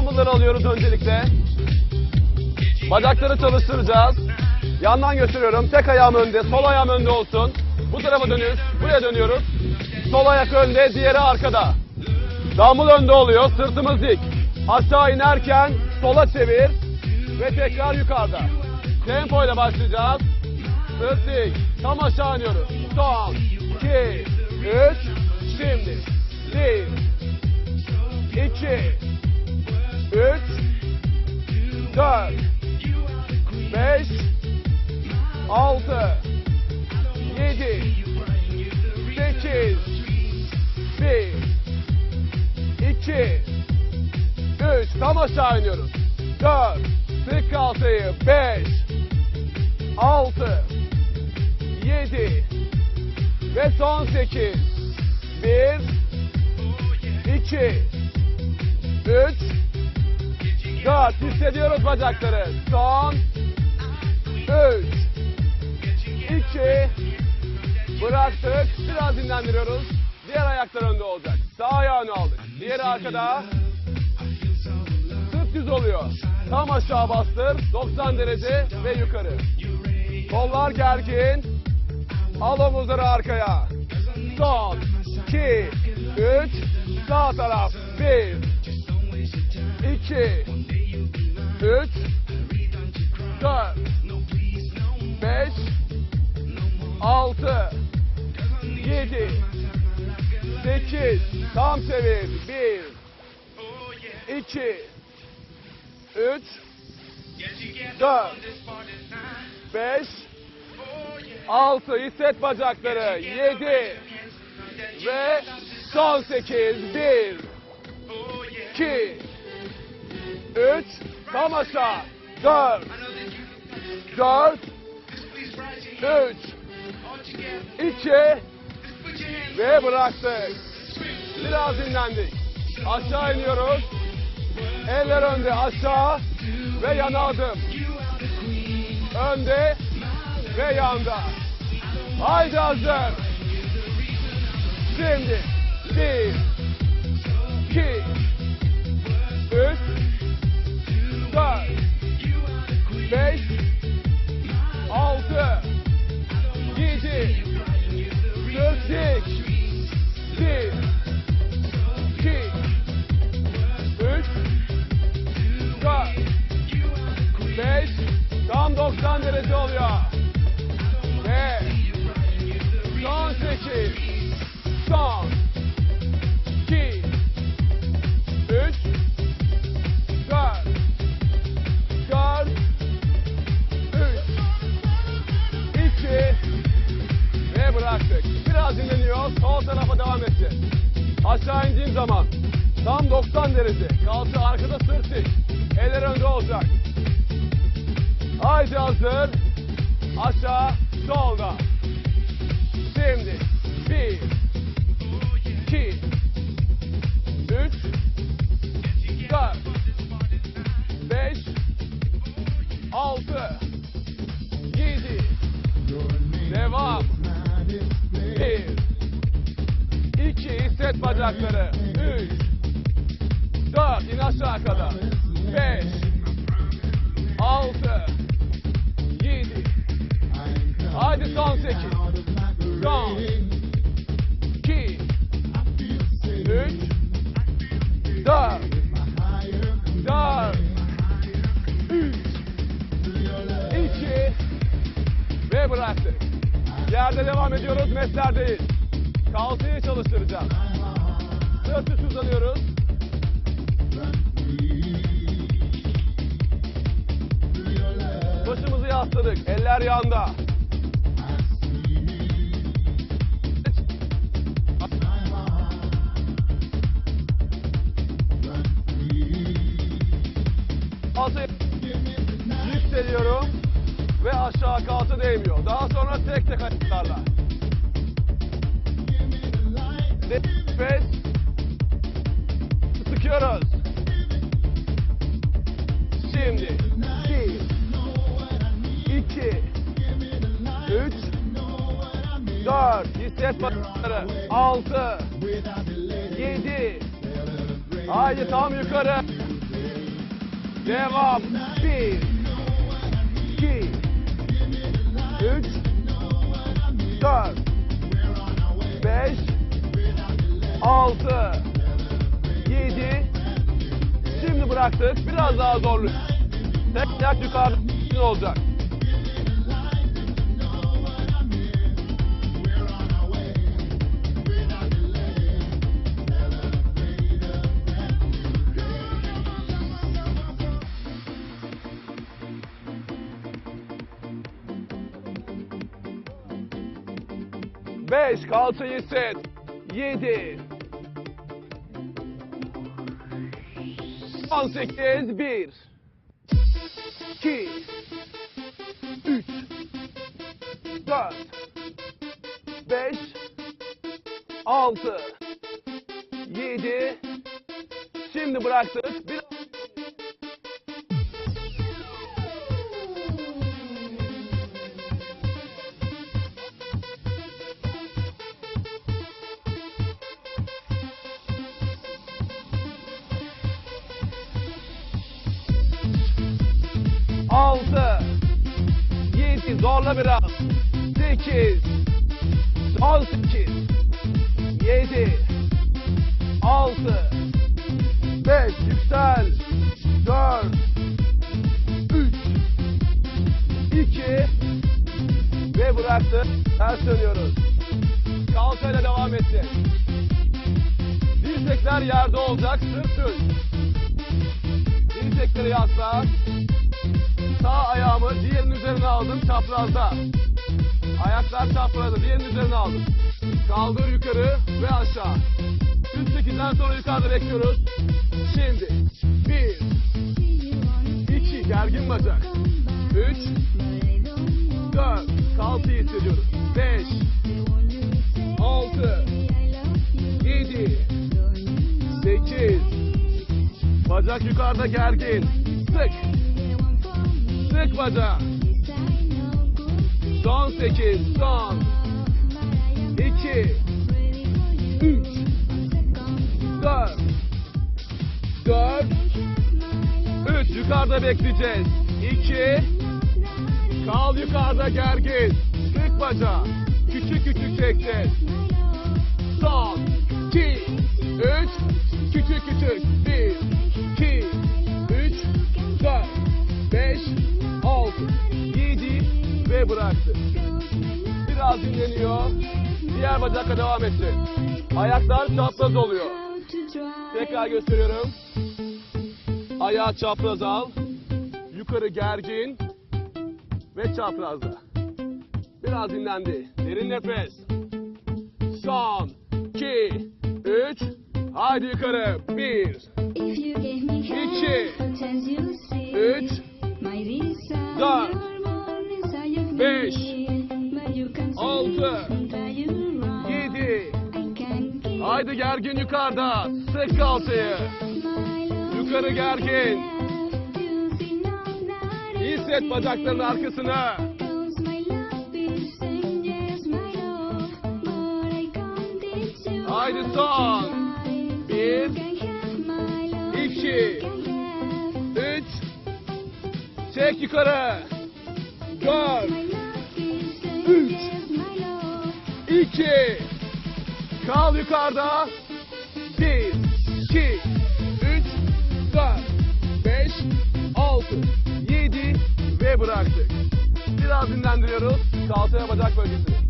Dumbbell'ları alıyoruz öncelikle. Bacakları çalıştıracağız. Yandan götürüyorum. Tek ayağım önde, sol ayağım önde olsun. Bu tarafa dönüyoruz, buraya dönüyoruz. Sol ayak önde, diğeri arkada. Dumbbell önde oluyor, sırtımız dik. Aşağı inerken sola çevir ve tekrar yukarıda. Tempo ile başlayacağız. Sırt dik. Tam aşağı iniyoruz. Son, iki, üç, şimdi. Bir, iki, üç, dört, beş, altı, yedi, sekiz, bir, iki, üç, tam aşağı iniyoruz. Dört, sık kalçayı, beş, altı, yedi ve son sekiz. Bir, iki, üç, dört. Hissediyoruz bacakları. Son, üç, iki, bıraktık. Biraz dinlendiriyoruz. Diğer ayaklar önde olacak. Sağ ayağını aldık. Diğeri arkada. Sırt düz oluyor. Tam aşağı bastır. 90 derece ve yukarı. Kollar gergin. Al omuzları arkaya. Son. 2, 3, sağ taraf. 1, 2, 3, 4, 5, 6, 7, 8, tam çevir. 1, 2, 3, 4, 5, 6, hisset bacakları. 7 ve son 8. 1, 2, 3, tam. 4, 4, 3, 2 ve bıraktık. Biraz dinlendik. Aşağı iniyoruz. Eller önde aşağı ve yana adım. Önde ve yanda. Haydi hazır. Şimdi bir, iki, bıraktık. Biraz dinleniyor, sol tarafa devam edeceğiz. Aşağı indiğim zaman tam 90 derece, kalça arkada sırt dik, eller önde olacak. Haydi hazır. Aşağı solda. Şimdi bir, Üç, dört, in aşağı kadar. Beş, altı, yedi. Haydi son sekiz. Son. iki, üç, dört, dört, üç, iki ve bıraktık. Yerde devam ediyoruz, meslerdeyiz. Kalçayı çalıştıracağız. Üstü uzanıyoruz. Başımızı yasladık, eller yanda. Kalça yükseliyorum ve aşağı kalça değmiyor. Daha sonra tek tek hareketlerle. Nefes. Sıkıyoruz. Şimdi. Bir. iki, Üç. Dört. Hisset bacakları. Altı. Yedi. Haydi tam yukarı. Devam. Bir. iki, Üç. Dört. Beş. Altı. Yedi. Şimdi bıraktık. Biraz daha zorluk. Tek ayak yukarıda olacak. Beş, kalçayı hisset. Yedi. On sekiz, bir. İki. Üç. Dört. Beş. Altı. Yedi. Şimdi bıraktık. Bir... Altı. Yedi. Zorla biraz. Sekiz. On sekiz. Yedi. Altı. Beş. Yüksel. Dört. Üç. iki Ve bıraktı. Ters dönüyoruz. Kalçayla devam etti. Dirsekler yerde olacak. Sırt üst. Dirsekleri yasla. Sağ ayağımı diğerinin üzerine aldım çaprazda. Ayaklar çaprazda diğerinin üzerine aldım. Kaldır yukarı ve aşağı. Üst sekizden sonra yukarıda bekliyoruz. Şimdi bir, iki gergin bacak. Üç, dört, kalçayı hissediyoruz. Beş, altı, yedi, sekiz. Bacak yukarıda gergin. Sık, sık bacağı. Son sekiz, son. İki, üç, dört, dört, üç. Yukarıda bekleyeceğiz. İki, kal yukarıda gergin. Sık bacağı. Küçük küçük çekeceğiz. Son, iki, üç, küçük küçük. Bıraktı. Biraz dinleniyor. Diğer bacakla devam etti. Ayaklar çapraz oluyor. Tekrar gösteriyorum. Ayağı çapraz al. Yukarı gergin. Ve çaprazda. Biraz dinlendi. Derin nefes. Son. iki, üç. Haydi yukarı. Bir. İki, üç, gergin yukarıda. Sık kalçayı. Yukarı gergin. Hisset bacakların arkasını. Haydi son. Bir, iki, üç. Çek yukarı. Dört, üç, iki. Kal yukarıda. Bir, iki, üç, dört, beş, altı, yedi ve bıraktık. Biraz dinlendiriyoruz. Kalçaya bacak bölgesini.